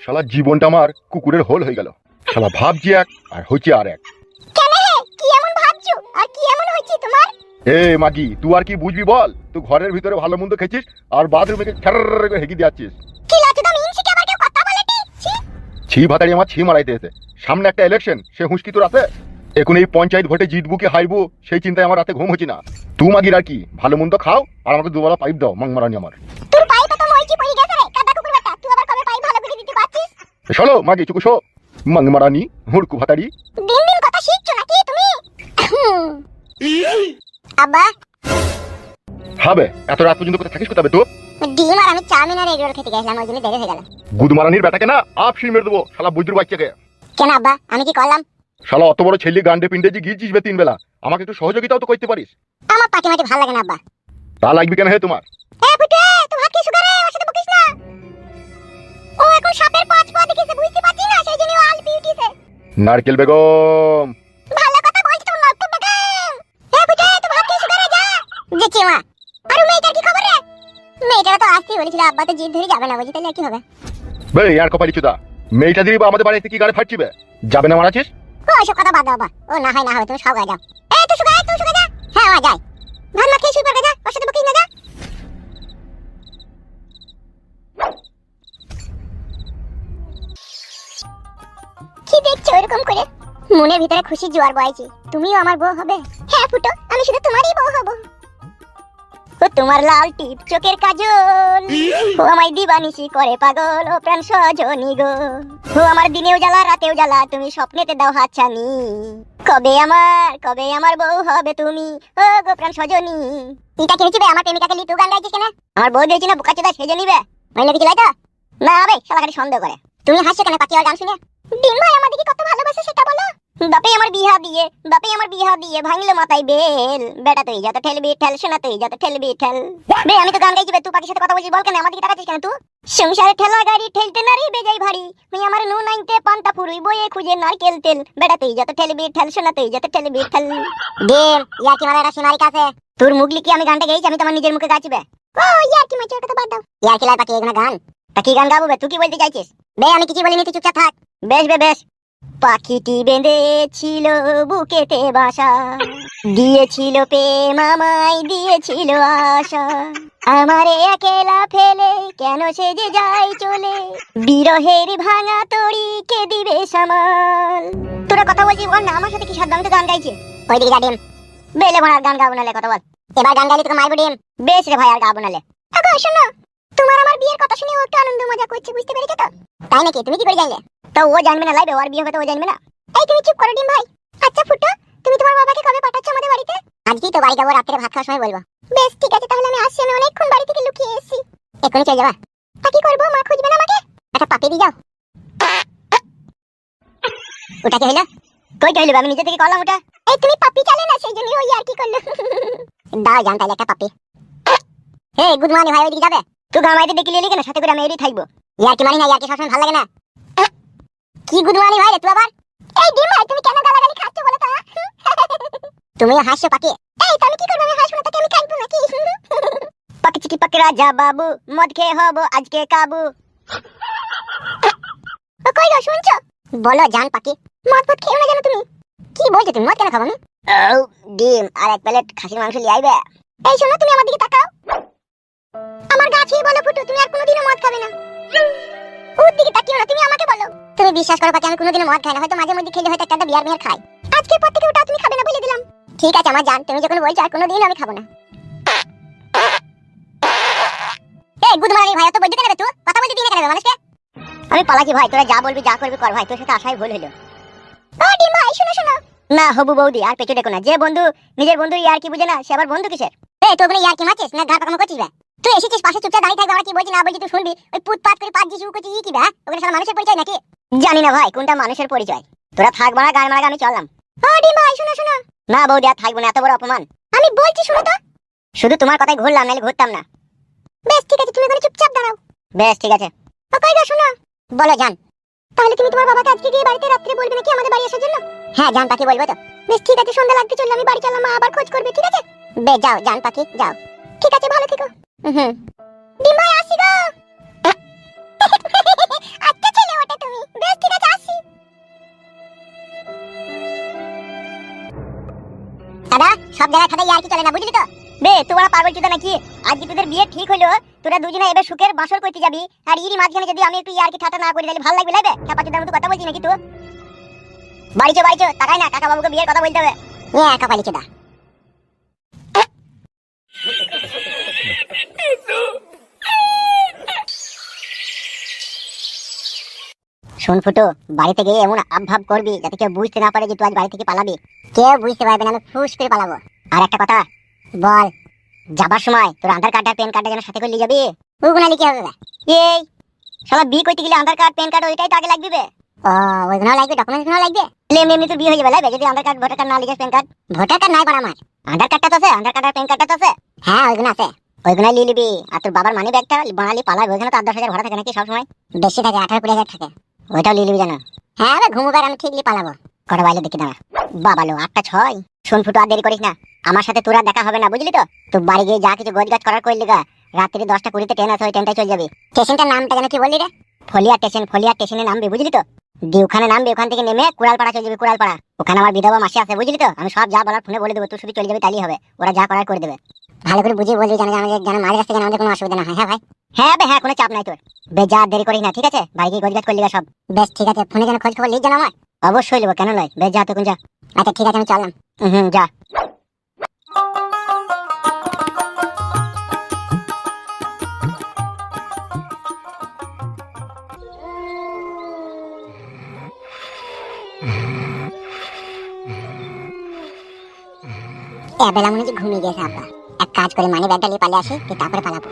শালা জীবনটা আমার কুকুরের হোল হয়ে গেল। শালা ভাবছি এক আর হচ্ছে আর এক। কেন হে? কি এমন ভাবছ? আর কি এমন হচ্ছে তোমার? এ মাগি তুই আর কি বুঝবি বল? তুই ঘরের ভিতরে ভালো মন্দ খেছিস আর বাথরুমে ঠের করে হেঁকি দিয়াচ্ছিস ছি। ভাতাড়ি আমার ছি মারাইতে এসে। সামনে একটা ইলেকশন সে হুঁশকি তোর আছে? এখন এই পঞ্চায়েত ভোটে জিতবো কি হারবো সেই চিন্তায় আমার রাতে ঘুম হচ্ছে না। তুই মাগির আর কি ভালো মন্দ খাও আর আমাকে দুবেলা পাইপ দাও মাংমারানি আমার তোর পাইপে তো মইচি পড়ে গেছে রে কাদা কুকুর বেটা তুই আবার কবে পাইপ ভালো করে দিতে চলো মাগি চুকু শো। মাংমারানি হুড়কু ভাতাড়ি দিন দিন কথা শিখছো নাকি তুমি? আব্বা। হবে এত রাত পর্যন্ত কোথায় থাকিস কোথাবে তো ডিম আর আমি চাউমিন আর এগরোল খেতে গেছিলাম ওই জন্য দেরি হয়ে গেল। গুদমারানির বেটাকে না আপ শিল মেরে দেবো শালা বুঝদুর বাচ্চাকে। কেন আব্বা? আমি কি করলাম? শালা অত বড় ছেলে গান্ডে পিন্ডে যে গিয়েছিস বে তিন বেলা আমাকে একটু সহযোগিতাও তো করতে পারিস। আমার পাটি মাটি ভালো লাগে না আব্বা। তা লাগবে কেন হে তোমার? নারকেল বেগম। ভালো কথা বলছি তো নষ্ট বেগম। এ বুঝে তো ভাত কি সুগারে যা দেখি মা আর মেয়েটার কি খবর রে? মেয়েটা তো আসতেই বলেছিল আব্বা তো জিদ ধরে যাবে না বুঝি তাহলে কি হবে? বে আর কপালি চুদা। মেয়েটা দিবি আমাদের বাড়িতে কি গাড়ি ফাটছিবে? যাবে না মারাছিস ও ওইসব কথা বাদ দাও বাবা ও না হয় না হবে তুমি সব গায়ে যাও। এ তুই সুগারে তুই সুগারে যা। হ্যাঁ মা যাই। মনের ভিতরে খুশি জোয়ার বয়েছে তুমিও আমার বউ হবে। হ্যাঁ ফুটো আমি শুধু তোমারই বউ হব। ও তোমার লাল টিপ চোখের কাজল। ও আমায় দিবানিসি করে পাগল ও প্রাণ সজনী গো। ও আমার দিনেও জ্বালা রাতেও জ্বালা তুমি স্বপ্নেতে দাও হাতছানি কবে আমার কবে আমার বউ হবে তুমি? ও গো প্রাণ সজনী। এটা কি হচ্ছে বে? আমার প্রেমিকাকে লিটু গান গাইছিস কেন? আমার বউ দিয়েছি না বুকা চোদা সেজে নিবে। মাইনে কিছু লাইতো না শালা খালি সন্দেহ করে। তুমি হাসছো কেন? পাখি আর গান শুনে? ডিম ভাই আমার আমাদেরকে কত ভালোবাসে সেটা বলো। বাপে আমার বিহা দিয়ে বাপে আমার বিহা দিয়ে ভাঙলো মাথায় বেল। বেটা তুই যত ঠেলবি ঠেল শোনা তুই যত ঠেলবি ঠেল বে আমি তো গান গাইছি বে তুই পাখির সাথে কথা বলছিস বল কেন? আমার দিকে তাকাচ্ছিস কেন তুই? সংসারে ঠেলা গাড়ি ঠেলতে নারী বেজাই ভারী। তুই আমার নু নাইতে পান্তা ফুরুই বয়ে খুঁজে নারকেল তেল। বেটা তুই যত ঠেলবি ঠেল শোনা তুই যত ঠেলবি ঠেল ডিম ইয়া কি মারা সীমারি কাছে। তোর মুগলি কি আমি গানটা গেয়েছি আমি তোমার নিজের মুখে গাইছি বে। ও ইয়া কি মাছের কথা বাদ দাও। ইয়া কি লাই পাখি এগুলো গান? তা কি গান গাবো বে? তুই কি বলতে চাইছিস? বে আমি কিছু বলিনি তুই চুপচাপ থাক। বেশ বে বেশ। পাখিটি বেঁধেছিল বুকেতে বাসা। দিয়েছিল প্রেম আমায়, দিয়েছিল আশা। আমারে একলা ফেলে কেন সে যে যায় চলে? বিরহের ভাঙা তড়ি কে দিবে সামাল। তোরা কথা বলছি বল না আমার সাথে কি সাধ্য? তো গান গাইছে। ওইদিকে যা ডিম। বেলে ভরার গান গাবো নালে, কথা বল। এবার গান গাইলে তোকে মারবো ডিম। বেশ রে ভাই, আর গাবো নালে। শোনো তোমার আমার বিয়ের কথা শুনে ও একটু আনন্দ মজা করছে, বুঝতে পেরেছ তো? তাই নাকি? তুমি কি করে জানলে? তো ও জানবে না লাইবে, ওর বিয়ে হবে তো ও জানবে না। এই তুমি চুপ করো ডিম ভাই। আচ্ছা ফুটো, তুমি তোমার বাবাকে কবে পাঠাচ্ছ আমাদের বাড়িতে? আজকেই তো বাড়ি যাব, রাত্রে ভাত খাওয়ার সময় বলব। বেশ, ঠিক আছে, তাহলে আমি আসছি, আমি অনেকক্ষণ বাড়ি থেকে লুকিয়ে এসেছি। এখনই চলে যাবা। তা কি করব? মা খুঁজবে না আমাকে? একটা পাপি দিয়ে যাও। ওটা কি হইল কই হইল আমি নিজে থেকে করলাম ওটা। এই তুমি পাপি চালে না, সেই জন্য ওই আর কি করল। দাও জান তাহলে একটা পাপি। হে গুড মর্নিং, ভাই, ওইদিকে যাবে? তুই গান মাইতে ডেকে লিলি কেন সাথে করে আমি এরই থাকব। ইয়ার কি মানি না ইয়ার কি সবসময় ভালো লাগে না? কি গুড মর্নিং ভাই রে তুই আবার? এই ডিম ভাই তুমি কেন গালাগালি খাচ্ছ বলো তো? তুমি হাসছো পাকি এই তো আমি কি করব আমি হাসবো না আমি কাটবো নাকি? পাকি চিকি পাকি রাজা বাবু মদ খেয়ে হব আজকে কাবু। ও কই গো শুনছো? বলো জান পাকি মদ ফদ খেও না জানো তুমি? কি বলছো তুমি মদ কেন খাব আমি? ও ডিম আর এক প্লেট খাসির মাংস লিয়ে আইবে। এই শোনো তুমি আমার দিকে তাকাও। আমার গাছে বলো ফুটু, তুমি আর কোনোদিনও মদ খাবে না। ওর দিকে তাকিও না, তুমি আমাকে বলো। তুমি বিশ্বাস করো পাকি আমি কোনোদিনও মদ খাই না, হয়তো মাঝে মধ্যে খেলে হয়তো একটা বিয়ার বিয়ার খাই। আজকের পর থেকে ওটা তুমি খাবে না বলে দিলাম। ঠিক আছে, আমার জান, তুমি যখন বলছো আর কোনোদিন আমি খাব না। এই, গুড মর্নিং ভাই তো বলতে কেন তুই? কথা বলতে দিন কেন মানুষকে? আমি পালাচ্ছি ভাই, তোরা যা বলবি, যা করবি কর ভাই, তোর সাথে আসাই ভুল হলো। ও ডিম ভাই, শোনো শোনো। না, হবু বৌদি, আর পেছু দেখো না। যে বন্ধু, নিজের বন্ধু ইয়ার কি বুঝে না, সে আবার বন্ধু কিসের? এই তুই ওখানে ইয়ার কি মাছিস না ঘা পাকামো করছিস পাশে চুপচাপ দাঁড়িয়ে থাকবে আমরা কি বলছি না বলছি তুই শুনবি? ওই পুত পাত করে পাঁচ শুরু করছিস ই কি বে ওখানে সারা মানুষের পরিচয় নাকি? জানি না ভাই কোনটা মানুষের পরিচয়? তোরা থাক মারা গান মারা আমি চললাম। ও ডিম ভাই শোনো শোনো। না বৌদি আর থাকব না এত বড় অপমান। আমি বলছি শুনো তো। শুধু তোমার কথাই ঘুরলাম নাহলে ঘুরতাম না। বেশ ঠিক আছে তুমি ওখানে চুপচাপ দাঁড়াও। বেশ ঠিক আছে। ও কই গো শোনো। বলো জান। তাহলে তুমি তোমার বাবাকে আজকে গিয়ে বাড়িতে রাত্রে বলবে নাকি আমাদের বাড়ি আসার জন্য? হ্যাঁ জান পাখি বলব তো। বেশ ঠিক আছে সন্ধ্যা লাগতে চললে আমি বাড়ি চললাম মা আবার খোঁজ করবে ঠিক আছে? বে যাও জান পাখি যাও। ঠিক আছে ভালো থেকো। হুম। ঠিক আছে তোরা দুজনে এবার সুখের বাসর করতে যাবি, আর ইরি মাঝখানে যদি আমি একটু ইয়ার কি না করি ভালো লাগবে কথা বলছি নাকি তো বাড়ি চো বাড়ি চো তাকাই না কাকা বাবুকে বিয়ের কথা বলতে হবে। এ, একা শোন ফুটো বাড়িতে গিয়ে এমন আবভাব করবি যাতে কেউ বুঝতে না পারে যে তুই আজ বাড়ি থেকে পালাবি। কেউ বুঝতে পারবে না আমি ফুস করে পালাবো। আর একটা কথা বল যাবার সময় তোর আধার কার্ড আর প্যান কার্ডটা যেন সাথে করে নিয়ে যাবি? ওগুলো কি হবে? এই শালা বিয়ে করতে গেলে আধার কার্ড প্যান কার্ড ওইটাই তো আগে লাগবে বে। ও ওইগুলো লাগবে ডকুমেন্টসগুলো লাগবে? এমনি এমনি তোর বিয়ে হয়ে যাবে লাগবে যদি আধার কার্ড ভোটার কার্ড না লিখে প্যান কার্ড। ভোটার কার্ড নাই করা আমার। আধার কার্ডটা তো আছে আধার কার্ড আর প্যান কার্ডটা তো আছে। হ্যাঁ ওইগুলো আছে। ওইগুলো নিয়ে নিবি। আর তোর বাবার মানি ব্যাগটা বানালি পালাবি ওইখানে তো আট দশ হাজার ভাড়া থাকে নাকি সবসময়? বেশি থাকে আঠারো কুড়ি হাজার থাকে। ওইটাও নিয়ে নিবি জানো? হ্যাঁ রে ঘুমুবার আমি ঠিকই পালাবো। কটা বাইলে দেখি দাঁড়া। বাবালো আটটা ছয়। শোন ফুটো, আর দেরি করিস না। আমার সাথে তোরা দেখা হবে না, বুঝলি তো? তো বাড়ি গিয়ে যা কিছু গোজ গাছ করার করলি গা। রাত্রি দশটা কুড়িতে ট্রেন আছে, ওই ট্রেনটাই চলে যাবি। স্টেশনটার নামটা যেন কি বললি রে? ফলিয়া স্টেশন ফলিয়া স্টেশনে নামবি, বুঝলি তো? দিয়ে ওখানে নামবি, ওখান থেকে নেমে কুড়ালপাড়া চলে যাবি, কুড়ালপাড়া। ওখানে আমার বিধবা মাসি আছে, বুঝলি তো? আমি সব যা বলার ফোনে বলে দেবো তুই শুধু চলে যাবি তাই হবে। ওরা যা করার করে দেবে। ভালো করে বুঝিয়ে বলবি জানো আমাদের যেন মাঝ রাস্তায় যেন আমাদের কোনো অসুবিধা না হয়। হ্যাঁ ভাই? হ্যাঁ বে হ্যাঁ কোনো চাপ নাই তোর। যা দেরি করিস না ঠিক আছে? বাড়ি গিয়ে গোজগাছ করলি সব। বেশ ঠিক আছে। ফোনে যেন খোঁজ খবর লিখ জানো আমার। অবশ্যই নেব কেন নয়। বেশ যা তখন যা। আচ্ছা ঠিক আছে আমি চললাম। হুম যা। এবেলা মনে হচ্ছে ঘুমিয়ে গেছে আব্বা। কাজ করে মানি ব্যাগটা নিয়ে পালিয়ে আসি তুই তারপরে পালাবো।